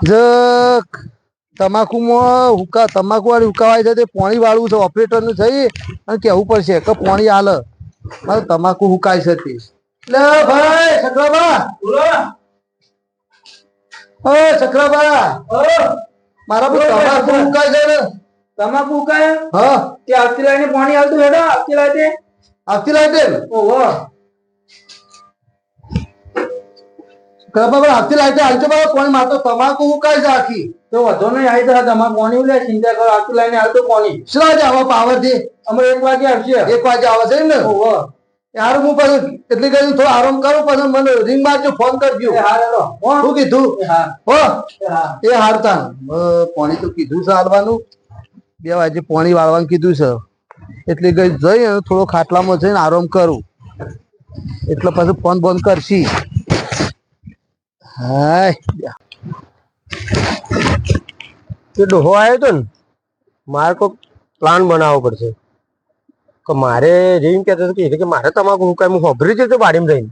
જ તમાકુમાં હુકા તમાકુ વાળી હુકાવાય છે તે પાણી વાળવું છે ઓપરેટરનું થઈ અને કેવું પડશે કે પાણી હાલ. મારે તમાકુ હુકાય છે તે. ભાઈ સકરાબા ઓ સકરાબા મારા પર તમાકુ હુકાય છે ને. તમાકુ ઉકાય હા. તે આવતી લાઈને પાણી આવતું હેડો આવતી લાઈને આવતી લાઈટે ઓહો. પણ આવતી લાઈટે હાલજો બાબા પાણી મારતો તમાકુ ઉકાઈ આખી તો વધો નહીં આવી તો તમારે પાણી ઉલે ચિંતા કરો આવતી લાઈને આવતું પાણી. શું આજે આવા પાવરથી અમે એક વાગે આવશે. એક વાગે આવે ને? ઓહો. યાર હું પછી એટલી કહ્યું થોડો આરામ કરું પછી મને રિંગ મારજો ફોન કરજો. શું કીધું? હો. એ હારતા પાણી તો કીધું છે હાલવાનું. બે વાગે પાણી વાળવાનું કીધું છે. એટલે ગઈ જઈ થોડો ખાટલામાં જઈને આરામ કરું. એટલે પછી ફોન બંધ કરશી. હાય. તે ડોહો આવ્યો હતો ને, મારે કોઈ પ્લાન બનાવવો પડશે. કે મારે જેમ કહેતો હતો કે કે મારે તમાકુ કાંઈ હું હોભરી જતો બાડીમાં જઈને.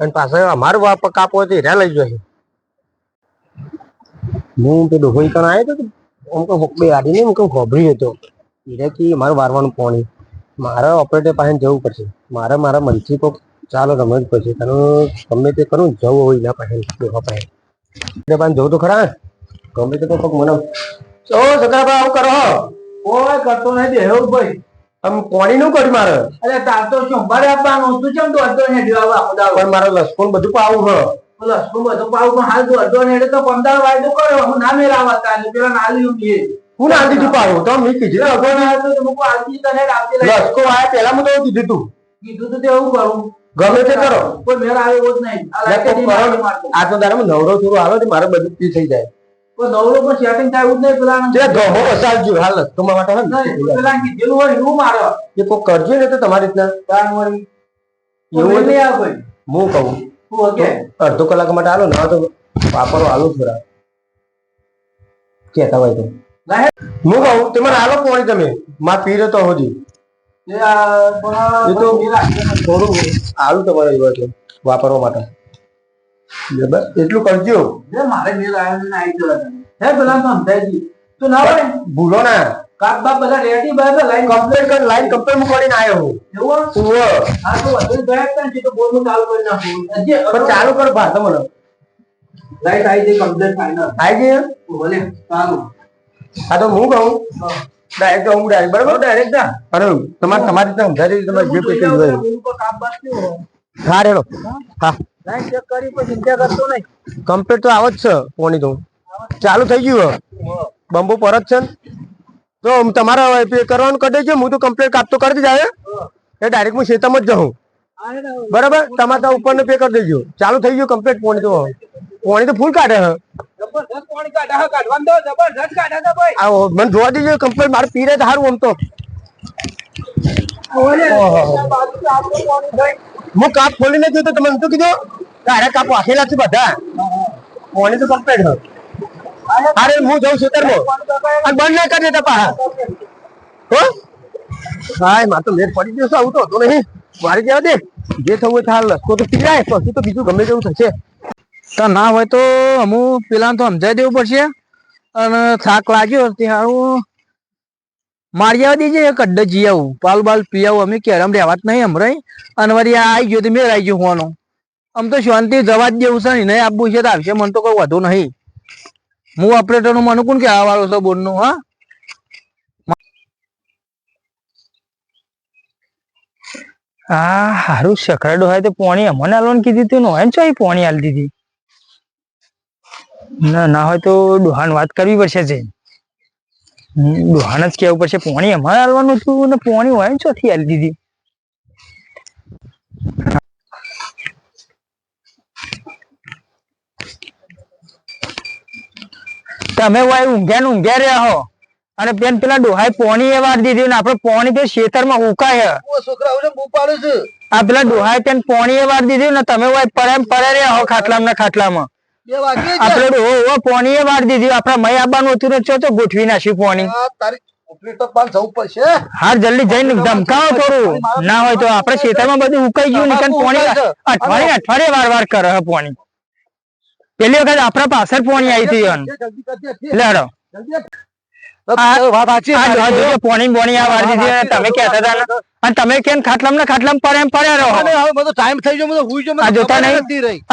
અને પાછા અમારો બાપ કાપો હોય તો હીરા લઈ જશે. હું તે ડોહો કણ આવ્યો હતો આમ તો બે આડી નહીં હું હોભરી હતો એટલે કે મારે વારવાનું પાણી મારે ઓપરેટર પાસે જવું પડશે. મારે મારા મનથી કોક ચાલો તમે જ પછી તને ગમે તે કરું જવું હોય ના પાસે વપરાય એટલે પાસે જવું તો ખરા? ગમે તે કોક મને ઓ સકાભાઈ આવું કરો કોઈ કરતો નહીં દેવું ભાઈ. આમ કોણી નું કર્યું મારે? અરે તાર તો સોમવારે આપવાનું તું કેમ તો અડધો ને દેવા આખો પણ મારે લસકોન બધું પાવું હ. લસકો બધું પાવું પણ હાલ તું અડધો ને તો પંદર વાય તો કરો હું ના મેળાવા તારે પેલા ના લીધું કે હું. ના દીધું પાવું તો મેં કીધું. અડધો ને આવ્યો તો મૂકો આવતી તને લાગે લસકો આયા પેલા તો એવું કીધું તું. કીધું તો તેવું કરું. ગમે તે કરો. કોઈ મેળ આવ્યો જ નહીં. આ તો તારે નવરો થોડો આવે તો મારે બધું પી થઈ જાય. કોઈ નવરો પણ સેટિંગ થાય એવું જ નહીં પેલા તે ગમો અસાલજો હાલ તમારા માટે પેલા કીધેલું હોય એવું મારો. એ કોક કરજો ને તો તમારી રીતના. તાર વળી એવું એવું નહીં આવે કોઈ. હું કહું. હું હકે અડધો કલાક માટે આલો ના તો વાપરો આલો થોડા. કેતા હોય તો. હું કહું તમારે આલો પોણી તમે. મા પીરો તો હજી. એ તો- થોડું આલું તમારે એવા છે વાપરવા માટે. એટલું કરજો. મારે મેળ આવ્યો ને આવી ગયો તને. હે પેલા સમજાય તું ના હોય ભૂલો ના. કાપ બાપ બધા રેડી બધા લાઈન કમ્પ્લેટ કર લાઈન કમ્પ્લેટ મૂકવાની આવ્યો એવું ઉવ્વ. આ તો વધુ ગયા હતા ને તો બોલનું ચાલુ કરી નાખું. પણ ચાલુ કર ભા તમને લાઈટ આવી ગઈ કમ્પ્લીટ ફાઈનલ આવી ગઈ ભલે સારું. હા તો હું કહું. ડાયરેક્ટ હું બરાબર? ડાયરેક્ટ જા અરે તમારે તમારી રીતે સમજાવી તમારે જે કોઈ હોય કાપ બાપ કેવો હા રેડો. હા? ચેક કરી પછી ચિંતા કરતો નહીં? કમ્પ્લીટ તો આવો છે પોણી તો. ચાલુ થઈ ગયું. બંબો પરત છે તો તમારે પે કરવાનું કરી દેજો હું તો કમ્પ્લીટ કાપતો કરી દીધા એ ડાયરેક્ટ હું શેતામાં જ જાઉં. બરાબર? તમારે ઉપર ને પે કરી દેજો. ચાલુ થઈ ગયું કમ્પ્લીટ પોણી તો પોણી તો ફૂલ કાઢે હે. જબરદસ્ત પાણી કાઢા હા, કાઢવાનું તો જબરદસ્ત કાઢા હતા ભાઈ. આ મને જોવા દેજો કમ્પ્લેન મારે પીરે તો સારું આમ તો. હું કાપ ખોલીને જોયું તો તમે શું કીધું? તારે કાપ વાકેલા છે બધા. પાણી તો કમ્પ્લેન હે. અરે હું જાઉં છું અને બંધ ના કરી દેતા પાહા હો? હાયમાં તો લેટ પડી ગયો આવું તો હતો નહીં. મારી જવા દે. જે થવું થાય લસકો તો પી જાય પછી તો બીજું ગમે તેવું થશે. તો ના હોય તો અમુક પેલા તો સમજાવી દેવું પડશે. અને થાક લાગ્યો ત્યાં મારી આવવા દેજે એક અડ્ડે જી આવું. પાલ બાલ પી આવું. અમે કેરમ રહેવા જ નહીં હમણાં અને વળી આવી ગયો તો મેળ આવી ગયો હોવાનો. આમ તો શાંતિ જવા જ દેવું છે ને નહીં આપવું છે તો આવશે. મને તો કોઈ વધુ નહીં. હું ઓપરેટરનું મને કોણ કહેવા વાળો છો બોર્ડનું હા. આ હારું સકરાડો હોય તો પોણી અમને આલવાનું કીધી તું હોય ને ચોઈ પોણી આલી દીધી? ના ના હોય તો ડોહાન વાત કરવી પડશે છે ડોહાન જ કેવું પડશે પોણી અમારે હાલવાનું હતું ને પોણી હોય ને ચોથી હાલી દીધી. તમે વાય ઊંઘ્યા ને ઊંઘ્યા રહ્યા હો. અને પેન પેલા ડોહાએ પોણી એ વાર દીધી ને આપડે પોણી તો ઉકાય બૂ પાડું છું. આ પેલા ડોહાએ પેન પોણી એ વાર દીધી ને તમે વાય પડે પડે રહ્યા હો ખાટલામાં ખાટલામાં. વાગે ઓ વાર દીધી. આપણે મય આવવાનું હતું ને ચો ગોઠવી નાખ્યું પોણી. હાર જલ્દી જઈને ધમકાવો થોડું. ના હોય તો આપણે ખેતરમાં બધું ઉકાઈ ગયું પોણી અઠવાડિયે અઠવાડિયે વાર વાર કરે પોણી. પેલી વખત આપણા પાછળ પોણી આવી હતી. એટલે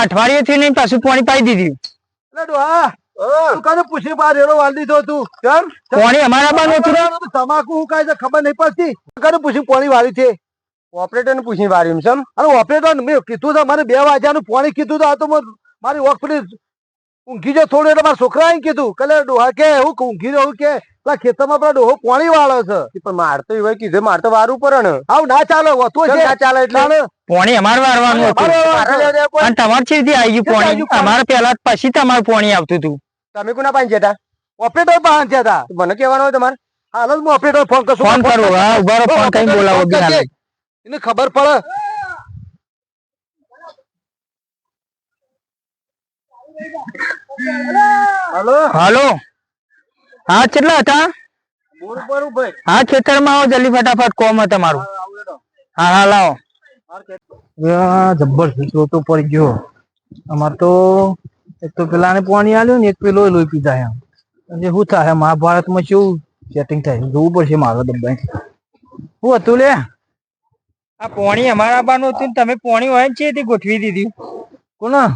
અઠવાડિયે થી નહીં. પાછું પોણી પાઈ દીધી. એટલે ડોહા, તું કાને પૂછી બાર એનો વાલ દીધો તું? કેમ? પોણી અમારા બાનું હતું તમાકુ હું કાંઈ ખબર નહીં પડતી. કાને પૂછી પોણી વાળી છે? ઓપરેટર ને પૂછીને વાળી સમ અરે ઓપરેટર મેં કીધું તો મારે બે વાગ્યાનું પોણી કીધું તો આ તો મારી વોક પેલી ઊંઘી જો થોડું એટલે મારા છોકરા આઈને કીધું. કલે ડોહા કે હું ઊંઘી રહ્યું કે પેલા ખેતરમાં પેલા ડોહો પોણી વાળો છે. પણ માર તો એવું કીધું માર તો વારું પડે ને. આવ ના ચાલે હોતું છે. ના ચાલે એટલે? પોણી અમારે વારવાનું હતું. અને તમારે છે આવી ગયું પોણી? અમારે પેલા પછી તમારું પોણી આવતું હતું. તમે કોના પાંચ જતા ઓપરેટર પાંચ જતા મને કહેવાનું હોય તમારે. હાલ હું ઓપરેટર ફોન કરશું ફોન કરવો હા ઊભા રહો ફોન કઈ બોલાવો બી હાલે. એને ખબર પડે. હલો? હાલો. હા કેટલા હતા? હા ખેતરમાં આવો જલ્દી ફટાફટ કોમ તમારું. હા હા લાવો. આ જબરજસ્ત લોટો પડી ગયો. અમાર તો એક તો પેલાને પાણી આલ્યું ને એક પેલો લોહી પીધા એમ. અને શું થાય? મહાભારતમાં શું સેટિંગ થાય? જોવું પડશે મારો દબાઈ શું હતું લે? આ પોણી અમારા બાનું હતું ને તમે પોણી હોય ને છે ગોઠવી દીધી. કોના?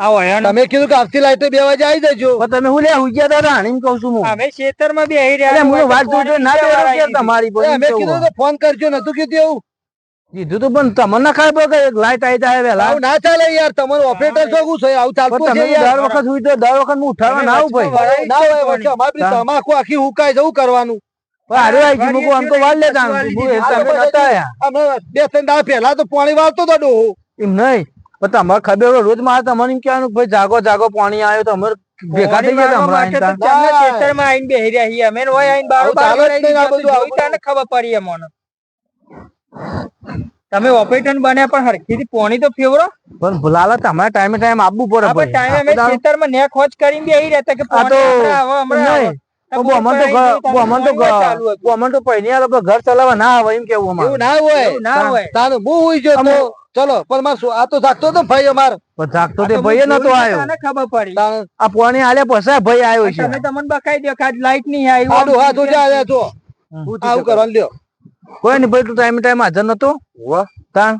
તમે કીધું કે આવતી લાઈટે બે વાગે આવી જજો. તમે હું લે હુજ્યા હતા રાણીને કહું છું હું. અમે ખેતરમાં બેહી રહ્યા હું વાત જોઈ ના બેરો તમારી અમે કીધું તો ફોન કરજો નતું કીધું એવું. કીધું તો પણ તમને ના કે લાઈટ આવી જાય વહેલા. ના ચાલે યાર તમારું ઓપરેટર શું છે? આવું ચાલતું છે દર વખત તો દર વખત હું ઉઠાડવા ના આવું ભાઈ ના હોય વચ્ચે અમારી તમાકુ આખી હુકાય જવું કરવાનું. આવી બે ત્રણ દાડા પેલા તો પાણી વાળતો હતો ડોહો. એમ નહીં. પણ તમારે ખબર હોય રોજ મારે તમને એમ કહેવાનું ભાઈ જાગો જાગો પાણી આવ્યો તો અમારે ભેગા થઈ ગયા તા હમણાં આઈને બેહી રહ્યા છીએ. અમે હોય આઈને બારો આવું બારો આવું ખબર પડી અમને તમે ઓપરેટર બન્યા પણ હરખીથી પોણી તો ફેવરો પણ લાલા તમારે ટાઈમે ટાઈમ આપવું પડે આપણે ટાઈમે અમે ખેતરમાં નેક હોજ કરીને બેહી રહેતા કે તો પોણી હવે હમણાં બુ ઘર- બુ. બુ ચલાવવા ના આવે એમ કેવું ના હોય. ના હોય. તાને હું હુઈ ગયો તો ચલો પણ માર આ તો જાગતો હતો ભાઈ અમાર. પણ જાગતો આ તે ભાઈ નતો આવ્યો. તાને ખબર પડી. આ પોણી આલ્યા પસા ભાઈ આવ્યો છે. તમે તમને બકાઈ દો કાજ લાઈટ નહીં આવી આડો હા. તો જા છો આવું કરવાનું લ્યો. કોઈ નહીં ભાઈ તું ટાઈમ ટાઈમ હાજર નતો તાણ.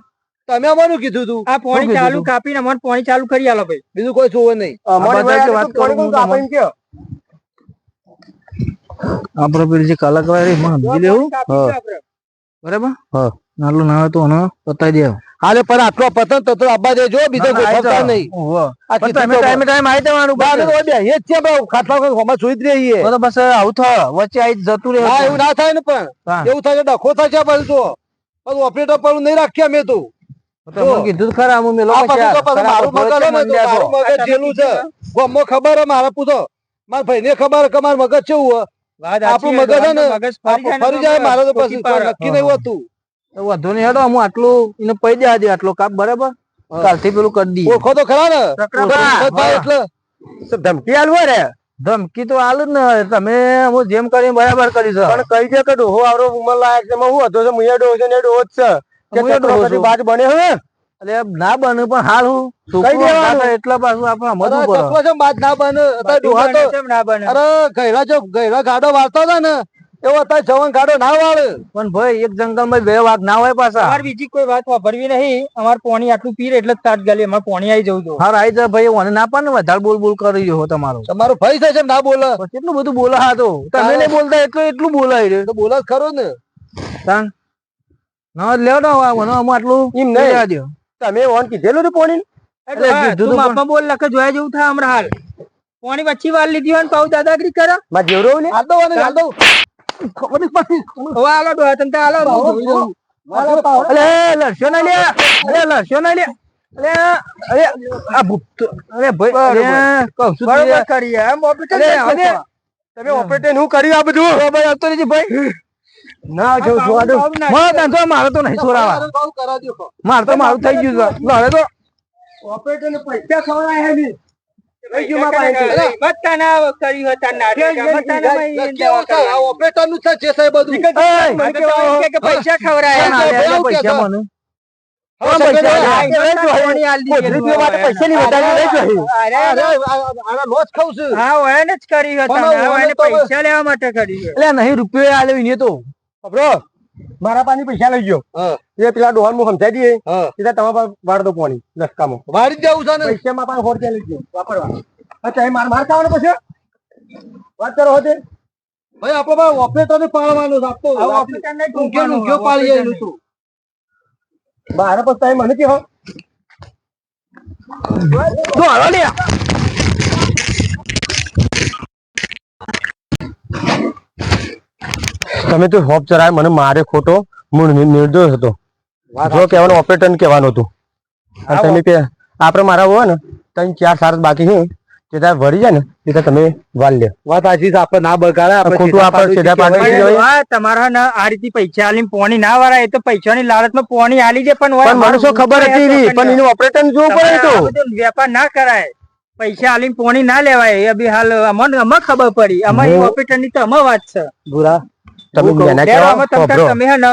તમે અમારું કીધું તું? આ પોણી ચાલુ કાપી કાપીને અમને પોણી ચાલુ કરી આલો ભાઈ. બીજું કોઈ જોવે નહીં. અમારી વાત કરું હું તમને. આપડે પેલી જે કલાકાર એમાં લેવું બરાબર? હા. નાલું ના હોય તો એને બતાવી દે. હાલે પણ આટલો પતંગ તો અબ્બા આબા દેજો બીજો કોઈ પતન નહીં. આ તમે ટાઈમે ટાઈમ આવી જવાનું બા, તો બે એ જ છે ભાઈ ખાટલા હોમાં સુઈ જ રહીએ. તો બસ આવું થાય વચ્ચે આવી જતું રહે. ના એવું ના થાય ને પણ. એવું થાય ડખો થાય છે બધું તો. પણ ઓપરેટર પર નહીં રાખ્યા મેં તું. કીધું ખરા હું મેલો પછી પછી પાછું મારું મગજ છો. મારું મગજ જેલું છે. ગામમાં ખબર હે મારા પૂછો મારા ભાઈને ખબર હે કે મારું મગજ કેવું આપણું મગજ હે ને, ફરી જાય ને મારે તો પછી નક્કી નહીં હોતું. વાંધો નહીં હેડો હું આટલું એને પૈ દે આજે આટલો કાપ બરાબર. કાલથી પેલું કરી દઈએ. ઓળખો તો ખરા ને? એટલે. ધમકી આલવો રે ધમકી તો આલું જ ને તમે હું જેમ કરી બરાબર કરી છે. પણ કઈ છે કે ડોહો આવરો ઉંમર લાયક છે હું હતો છે મુયા ડોહો છે ને ડોહો જ છે. કે ડોહો કદી બાજ બને હવે. એટલે ના બને પણ હાલ હું. કઈ દેવાનું. એટલે પાછું આપણે અરે ચક્રો છે બાજ ના બને. ડોહા તો ના બને. અરે ગયડા જો ગયડા ગાડો વાળતા હતા ને. એવો તો જવાન ગાડો ના વાળ. પણ ભાઈ એક જંગલમાં બે વાઘ ના હોય પાછા. અમારે બીજી કોઈ વાત વાપરવી નહીં. અમારે પોણી આટલું પીરે એટલે તાટ ગાલી અમારે પોણી આવી જવું હાર આઈ જાય ભાઈ ઓને ના પાડે ને વધારે બોલ બોલ કરી રહ્યો તમારો. તમારો ભાઈ છે ના બોલે. એટલું બધું બોલા હા તો તમે નહીં બોલતા એટલું એટલું બોલાય રે. તો બોલે ખરો ને. તાન. ના લેવ ના આ મને આમાં આટલું એમ નહીં. તમે ઓન કીધેલું ને પોણી એટલે હા, બોલ લખે જોયા જેવું થાય હમણાં હાલ. પોણી વચ્ચી વાર લીધી હોય ને પાઉ દાદાગીરી કરે. માં જેવરો ને? હાલ દો હાલ દો ખબર નહીં પડતી હવે આલો ડોહા તને આલો હું જોઈ લઉં. અલે લડશો ના લે અલે લડશો ના લે અલે અરે આ ભૂત અરે ભાઈ કહું છું બરોબર યાર. એમ ઓપરેટર અરે, નહીં તમે ઓપરેટર હું કર્યું આ બધું? તો ભાઈ આવતો રહેજે ભાઈ. ના જો જોવા દો. મારો ધંધો મારે તો નહીં છોડાવા મારે તો મારું થઈ ગયું લડે તો ઓપરેટર ને પૈસા ખવડાય હે પૈસા ખવડાયા પૈસા લેવા માટે કરી એટલે નહીં રૂપિયો આલ્યો એને તો. ખબરો? મારા પાણી પૈસા લઈ ગયો. એ પેલા ડોહન હું સમજાઈ દઈએ. સીધા તમારા વાળ દો પાણી લસકામાં. વાળી જ જવું છે ને. પૈસા માં પાસે હોડ લઈ ગયો વાપરવા. અચ્છા એ માર માર ખાવાનો પછી? વાત કરો હતી ભાઈ આપણે ભાઈ ઓપરેટર ને પાડવાનું આપતો. જ ઊંઘ્યો ઊંઘ્યો પાડી operator તું. મારા પછી તમે મને કહો. તો હાલો લે તમે તો હોપ ચરાય મને મારે ખોટો મૂળ નિર્દોષ હતો. જો કહેવાનું ઓપરેટર કહેવાનું હતું. અને તમે કે આપણે મારા હોય ને ત્રણ ચાર સાર બાકી છે તે તાર વળી જાય ને તે તાર તમે વાલ લે વાત સાચી છે આપણે ના બગાડે આપણે ખોટું આપણે સીધા પાડું તમારા ના આ રીતે પૈસા આલીને પોણી ના વરાય એ તો પૈસાની લાલચમાં પોણી આલી દે પણ પણ મને શું ખબર હતી પણ એનું ઓપરેટર જોવું પડે તો. વેપાર ના કરાય. પૈસા આલીને પોણી ના લેવાય એ બી હાલ અમને અમે ખબર પડી. અમારી ઓપરેટરની તો અમે વાત છે. ભૂરા તમે જેને કહેવા અમે તમ હે ને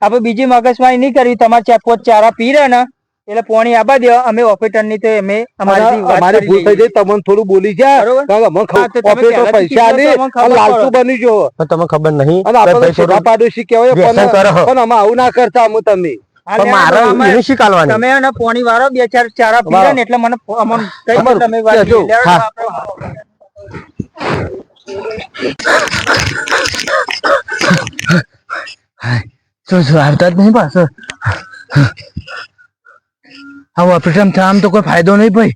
આપણે બીજી મગજમારી નહીં કરવી તમારે ચાર પાંચ ચારા પી રહ્યા ને એટલે પોણી આબા દો અમે ઓપરેટરની તો અમે અમારી અમારી ભૂલ થઈ. જાય તમને થોડું બોલી ગયા તમે ઓપરેટર પૈસા કીધું તો આલી અમને ખબર અને લાલચુ બની જો પણ તમને ખબર નહીં અને આપણે છોટા પાડોશી કહેવાય પણ પણ અમે આવું ના કરતા અમે તમે પણ અમે- તમે વાળો બે ચાર ચારા પી ને એટલે મને દો તમે શું આવતા જ નહીં પાછો? હા થાય, આમ તો કોઈ ફાયદો નહીં ભાઈ.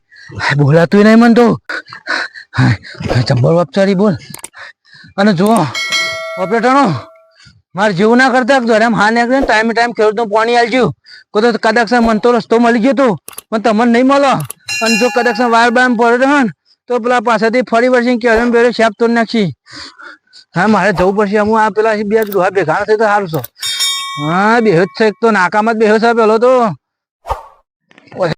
બોલાતું નહીં મને તો. ચંબળ વાપચારી બોલ. અને જુઓ, ઓપરેટરો, મારે જેવું ના કરતા આમ હા ને ટાઈમે ટાઈમ ખેડૂતનું પાણી આલજ્યું કોઈ તો કદાચ મને તો રસ્તો મળી ગયો તો, પણ તમને નહીં મળો. અને જો કદાચ વાર બાર પડે ને તો પેલા પાછળથી ફરી વર્ષે કેરમ બેરો શેપ તોડી નાખશી. હા, મારે જવું પડશે. હું આ પેલા બે ડોહા ભેગા થઈ તો સારું છો. હા બેહોશ છે. તો નાકામાં જ બેહોશ પેલો તો.